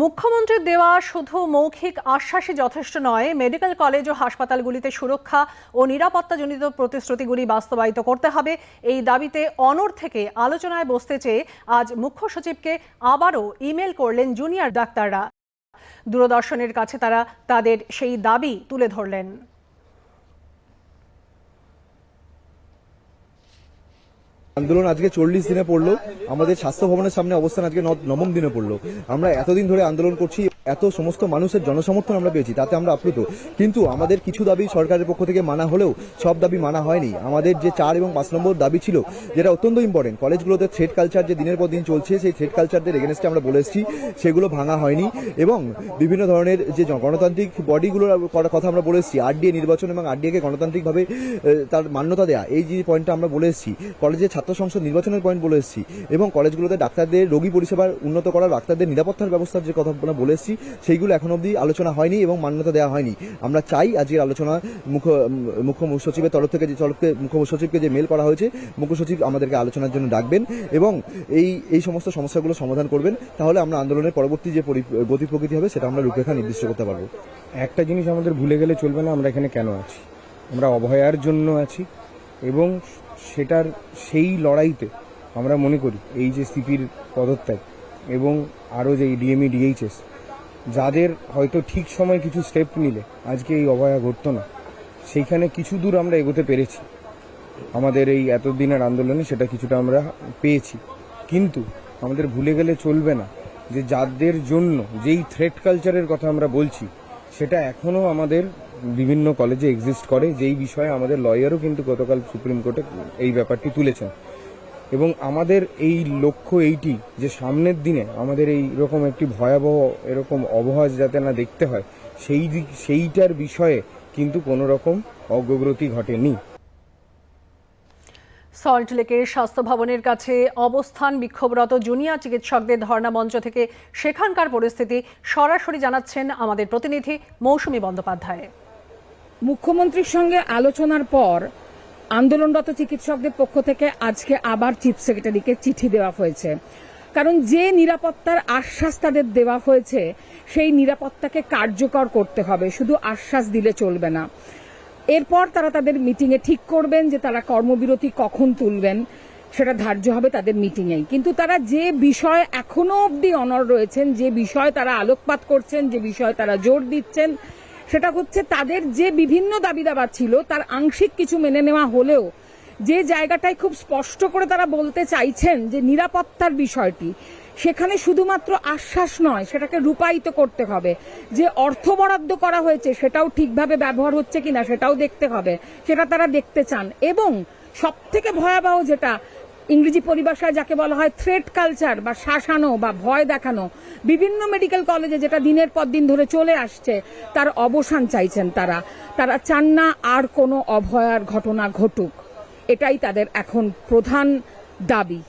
মুখ্যমন্ত্রীর দেওয়া শুধু মৌখিক আশ্বাসই যথেষ্ট নয়। মেডিকেল কলেজ ও হাসপাতালগুলিতে সুরক্ষা ও নিরাপত্তাজনিত প্রতিশ্রুতিগুলি বাস্তবায়িত করতে হবে। এই দাবিতে অনর থেকে আলোচনায় বসতে চেয়ে আজ মুখ্য সচিবকে আবারও ইমেল করলেন জুনিয়র ডাক্তাররা। দূরদর্শনের কাছে তারা তাদের সেই দাবি তুলে ধরলেন। আন্দোলন আজকে চল্লিশ দিনে পড়ল। আমাদের স্বাস্থ্য ভবনের সামনে অবস্থান আজকে নবম দিনে পড়ল। আমরা এতদিন ধরে আন্দোলন করছি। এত সমস্ত মানুষের জনসমর্থন আমরা পেয়েছি, তাতে আমরা আপ্লুত। কিন্তু আমাদের কিছু দাবি সরকারের পক্ষ থেকে মানা হলেও সব দাবি মানা হয়নি। আমাদের যে চার এবং পাঁচ নম্বর দাবি ছিল, যেটা অত্যন্ত ইম্পর্টেন্ট কলেজগুলোতে থ্রেড কালচার যে দিনের পর দিন চলছে, সেই থ্রেড কালচারদের এগেনস্টে আমরা বলে এসেছি, সেগুলো ভাঙা হয়নি। এবং বিভিন্ন ধরনের যে গণতান্ত্রিক বডিগুলোর কথা আমরা বলে এসেছি আরডিএ নির্বাচন এবং আরডিএকে গণতান্ত্রিকভাবে তার মান্যতা দেয়া, এই যে পয়েন্টটা আমরা বলে এসেছি, কলেজে ছাত্র সংসদ নির্বাচনের পয়েন্ট বলে এসেছি, এবং কলেজগুলোতে ডাক্তারদের, রোগী পরিষেবার উন্নত করা ডাক্তারদের নিরাপত্তার ব্যবস্থার যে কথা আমরা বলে এসেছি সেইগুলো এখন অবধি আলোচনা হয়নি এবং মান্যতা দেওয়া হয়নি। আমরা চাই আজকের আলোচনা মুখ্য মুখ্য সচিবের তরফ থেকে যে তরফকে, মুখ্য সচিবকে যে মেল করা হয়েছে, মুখ্য সচিব আমাদেরকে আলোচনার জন্য ডাকবেন এবং এই এই সমস্ত সমস্যাগুলো সমাধান করবেন। তাহলে আমরা আন্দোলনের পরবর্তী যে গতি প্রকৃতি হবে সেটা আমরা রূপরেখা নির্দিষ্ট করতে পারব। একটা জিনিস আমাদের ভুলে গেলে চলবে না, আমরা এখানে কেন আছি? আমরা অভয়ার জন্য আছি এবং সেটার সেই লড়াইতে আমরা মনে করি, এই যে সিপির পদত্যাগ এবং আরও যে ডিএমই ডিএইচএস যাদের হয়তো ঠিক সময় কিছু স্টেপ নিলে, আজকে এই অভয়া ঘটতো না, সেইখানে কিছু দূর আমরা এগোতে পেরেছি। আমাদের এই এতদিনের আন্দোলনে সেটা কিছুটা আমরা পেয়েছি। কিন্তু আমাদের ভুলে গেলে চলবে না যে যাদের জন্য যেই থ্রেট কালচারের কথা আমরা বলছি, সেটা এখনও আমাদের বিভিন্ন কলেজে এক্সিস্ট করে, যেই বিষয়ে আমাদের লয়ারও কিন্তু গতকাল সুপ্রিম কোর্টে এই ব্যাপারটি তুলেছেন। এবং আমাদের এই লক্ষ্য এইটি যে সামনের দিনে আমাদের এই রকম একটি ভয়াবহ এরকম অবহাস যাতে না দেখতে হয় সেই দিক সেইটার বিষয়ে কিন্তু কোনো রকম অগ্রগতি ঘটেনি। সল্টলেকের স্বাস্থ্য ভবনের কাছে অবস্থান বিক্ষোভরত জুনিয়র চিকিৎসকদের ধর্ণা মঞ্চ থেকে সেখানকার পরিস্থিতি সরাসরি জানাচ্ছেন আমাদের প্রতিনিধি মৌসুমী বন্দ্যোপাধ্যায়। মুখ্যমন্ত্রীর সঙ্গে আলোচনার পর আন্দোলনরত চিকিৎসকদের পক্ষ থেকে আজকে আবার চিফ সেক্রেটারিকে চিঠি দেওয়া হয়েছে। কারণ যে নিরাপত্তার আশ্বাস তাদের দেওয়া হয়েছে, সেই নিরাপত্তাকে কার্যকর করতে হবে। শুধু আশ্বাস দিলে চলবে না। এরপর তারা তাদের মিটিংয়ে ঠিক করবেন যে তারা কর্মবিরতি কখন তুলবেন, সেটা ধার্য হবে তাদের মিটিংয়েই। কিন্তু তারা যে বিষয় এখনও অবধি অনর রয়েছেন, যে বিষয় তারা আলোকপাত করছেন, যে বিষয় তারা জোর দিচ্ছেন সেটা হচ্ছে তাদের যে বিভিন্ন দাবি দাবা ছিল, তার আংশিক কিছু মেনে নেওয়া হলেও যে জায়গাটায় খুব স্পষ্ট করে তারা বলতে চাইছেন যে নিরাপত্তার বিষয়টি, সেখানে শুধুমাত্র আশ্বাস নয়, সেটাকে রূপায়িত করতে হবে। যে অর্থ বরাদ্দ করা হয়েছে, সেটাও ঠিকভাবে ব্যবহার হচ্ছে কিনা, সেটাও দেখতে হবে। সেটা তারা দেখতে চান। এবং সব থেকে ভয়াবহ যেটা ইংরেজি পরিভাষায় যাকে বলা হয় থ্রেট কালচার বা শাসানো বা ভয় দেখানো, বিভিন্ন মেডিকেল কলেজে যেটা দিনের পর দিন ধরে চলে আসছে, তার অবসান চাইছেন তারা। তারা চান না আর কোনো অভয়ার ঘটনা ঘটুক। এটাই তাদের এখন প্রধান দাবি।